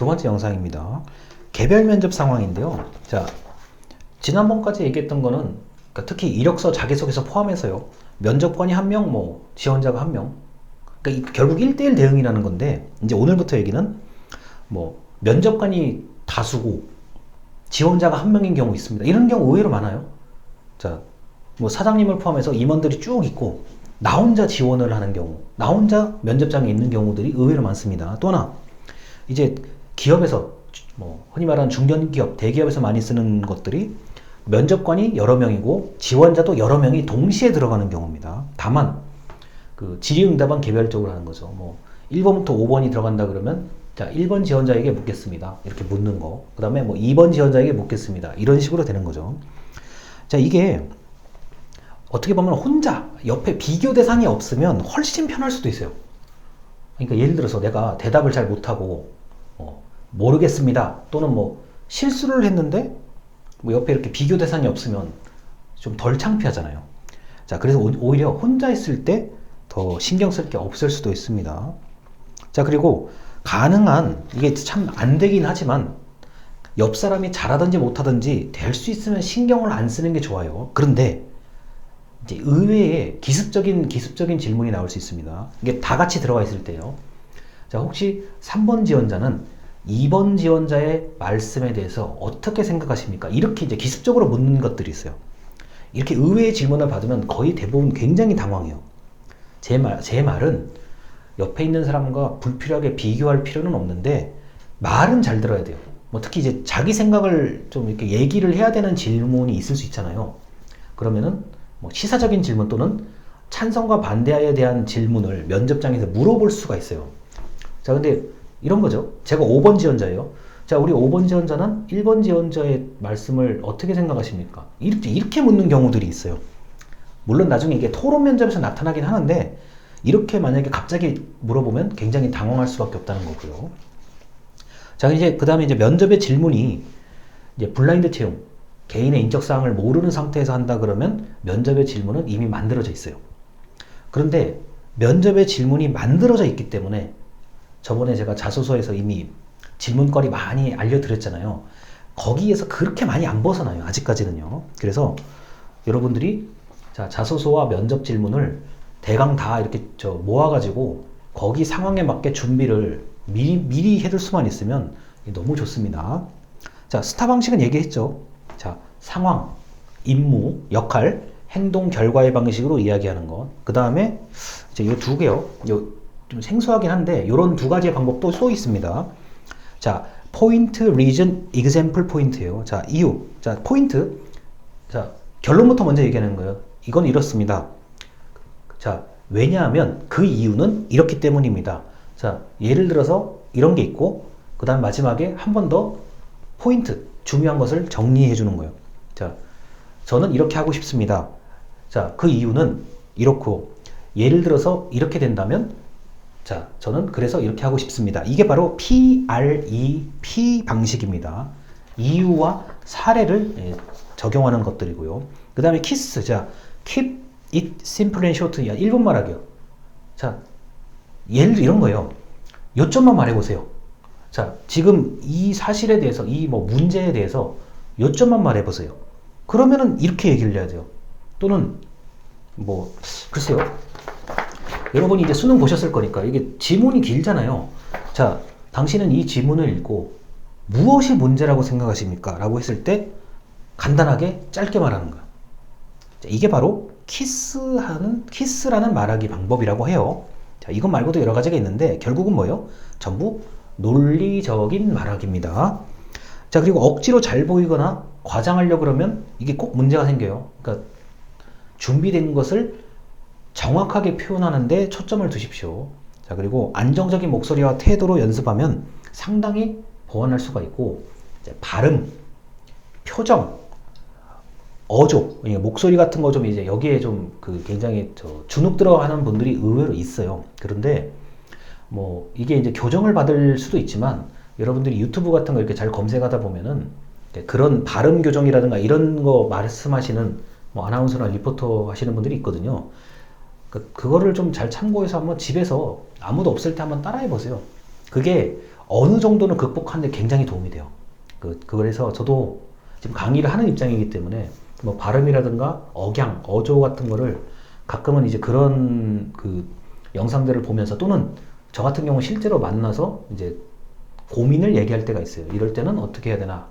두 번째 영상입니다. 개별 면접 상황인데요. 자, 지난번까지 얘기했던 거는 그러니까 특히 이력서 자기소개서 포함해서요. 면접관이 한 명, 뭐 지원자가 한 명. 그러니까 이- 결국 1대1 대응이라는 건데 이제 오늘부터 얘기는 뭐 면접관이 다수고 지원자가 한 명인 경우 있습니다. 이런 경우 의외로 많아요. 자, 뭐 사장님을 포함해서 임원들이 쭉 있고 나 혼자 지원을 하는 경우, 나 혼자 면접장에 있는 경우들이 의외로 많습니다. 또 하나 이제 기업에서 뭐 흔히 말하는 중견기업, 대기업에서 많이 쓰는 것들이 면접관이 여러 명이고 지원자도 여러 명이 동시에 들어가는 경우입니다. 다만 그 질의응답은 개별적으로 하는 거죠. 뭐 1번부터 5번이 들어간다 그러면 자 1번 지원자에게 묻겠습니다. 이렇게 묻는 거. 그 다음에 뭐 2번 지원자에게 묻겠습니다. 이런 식으로 되는 거죠. 자 이게 어떻게 보면 혼자 옆에 비교 대상이 없으면 훨씬 편할 수도 있어요. 그러니까 예를 들어서 내가 대답을 잘 못하고 어, 모르겠습니다 또는 뭐 실수를 했는데 뭐 옆에 이렇게 비교 대상이 없으면 좀 덜 창피하잖아요. 자 그래서 오- 오히려 혼자 있을 때 더 신경 쓸 게 없을 수도 있습니다. 자 그리고 가능한 이게 참 안 되긴 하지만 옆 사람이 잘하든지 못하든지 될 수 있으면 신경을 안 쓰는 게 좋아요. 그런데 이제 의외의 기습적인 기습적인 질문이 나올 수 있습니다. 이게 다 같이 들어가 있을 때요. 자, 혹시 3번 지원자는 2번 지원자의 말씀에 대해서 어떻게 생각하십니까? 이렇게 이제 기습적으로 묻는 것들이 있어요. 이렇게 의외의 질문을 받으면 거의 대부분 굉장히 당황해요. 제 말, 제 말은 옆에 있는 사람과 불필요하게 비교할 필요는 없는데 말은 잘 들어야 돼요. 뭐 특히 이제 자기 생각을 좀 이렇게 얘기를 해야 되는 질문이 있을 수 있잖아요. 그러면은 뭐 시사적인 질문 또는 찬성과 반대에 대한 질문을 면접장에서 물어볼 수가 있어요. 자, 근데 이런 거죠. 제가 5번 지원자예요. 자, 우리 5번 지원자는 1번 지원자의 말씀을 어떻게 생각하십니까? 이렇게, 이렇게 묻는 경우들이 있어요. 물론 나중에 이게 토론 면접에서 나타나긴 하는데, 이렇게 만약에 갑자기 물어보면 굉장히 당황할 수밖에 없다는 거고요. 자, 이제 그 다음에 이제 면접의 질문이 이제 블라인드 채용, 개인의 인적 사항을 모르는 상태에서 한다 그러면 면접의 질문은 이미 만들어져 있어요. 그런데 면접의 질문이 만들어져 있기 때문에 저번에 제가 자소서에서 이미 질문거리 많이 알려드렸잖아요. 거기에서 그렇게 많이 안 벗어나요. 아직까지는요. 그래서 여러분들이 자, 자소서와 면접 질문을 대강 다 이렇게 저 모아가지고 거기 상황에 맞게 준비를 미리, 미리 해둘 수만 있으면 너무 좋습니다. 자, 스타 방식은 얘기했죠. 자, 상황, 임무, 역할, 행동, 결과의 방식으로 이야기하는 것. 그 다음에 이제 이두 개요. 요, 좀 생소하긴 한데 이런 두 가지의 방법도 또 있습니다. 자, 포인트, 리전, example 포인트예요. 자, 이유. 자, 포인트. 자, 결론부터 먼저 얘기하는 거예요. 이건 이렇습니다. 자, 왜냐하면 그 이유는 이렇기 때문입니다. 자, 예를 들어서 이런 게 있고, 그 다음 마지막에 한 번 더 포인트, 중요한 것을 정리해 주는 거예요. 자, 저는 이렇게 하고 싶습니다. 자, 그 이유는 이렇고, 예를 들어서 이렇게 된다면, 자, 저는 그래서 이렇게 하고 싶습니다. 이게 바로 PREP 방식입니다. 이유와 사례를 예, 적용하는 것들이고요. 그 다음에 키스. 자, keep it simple and short. 야, 1분 말하기요. 자, 예를 들어 이런 거예요. 요점만 말해보세요. 자, 지금 이 사실에 대해서, 이 뭐 문제에 대해서 요점만 말해보세요. 그러면은 이렇게 얘기를 해야 돼요. 또는 뭐, 글쎄요. 여러분이 이제 수능 보셨을 거니까 이게 지문이 길잖아요. 자, 당신은 이 지문을 읽고 무엇이 문제라고 생각하십니까? 라고 했을 때 간단하게 짧게 말하는 거야. 자, 이게 바로 키스하는, 키스라는 말하기 방법이라고 해요. 자, 이것 말고도 여러 가지가 있는데 결국은 뭐예요? 전부 논리적인 말하기입니다. 자, 그리고 억지로 잘 보이거나 과장하려고 그러면 이게 꼭 문제가 생겨요. 그러니까 준비된 것을 정확하게 표현하는데 초점을 두십시오. 자, 그리고 안정적인 목소리와 태도로 연습하면 상당히 보완할 수가 있고, 발음, 표정, 어조, 그러니까 목소리 같은 거 좀 이제 여기에 좀 그 굉장히 저 주눅 들어하는 분들이 의외로 있어요. 그런데 뭐 이게 이제 교정을 받을 수도 있지만 여러분들이 유튜브 같은 거 이렇게 잘 검색하다 보면은 그런 발음 교정이라든가 이런 거 말씀하시는 뭐 아나운서나 리포터 하시는 분들이 있거든요. 그, 그거를 좀 잘 참고해서 한번 집에서 아무도 없을 때 한번 따라해 보세요. 그게 어느 정도는 극복하는데 굉장히 도움이 돼요. 그, 그래서 저도 지금 강의를 하는 입장이기 때문에 뭐 발음이라든가 억양, 어조 같은 거를 가끔은 이제 그런 그 영상들을 보면서 또는 저 같은 경우 실제로 만나서 이제 고민을 얘기할 때가 있어요. 이럴 때는 어떻게 해야 되나?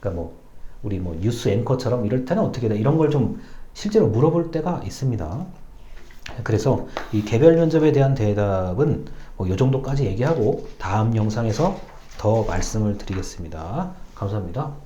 그러니까 뭐 우리 뭐 뉴스 앵커처럼 이럴 때는 어떻게 해야 되나? 이런 걸 좀 실제로 물어볼 때가 있습니다. 그래서 이 개별 면접에 대한 대답은 뭐 이 정도까지 얘기하고 다음 영상에서 더 말씀을 드리겠습니다. 감사합니다.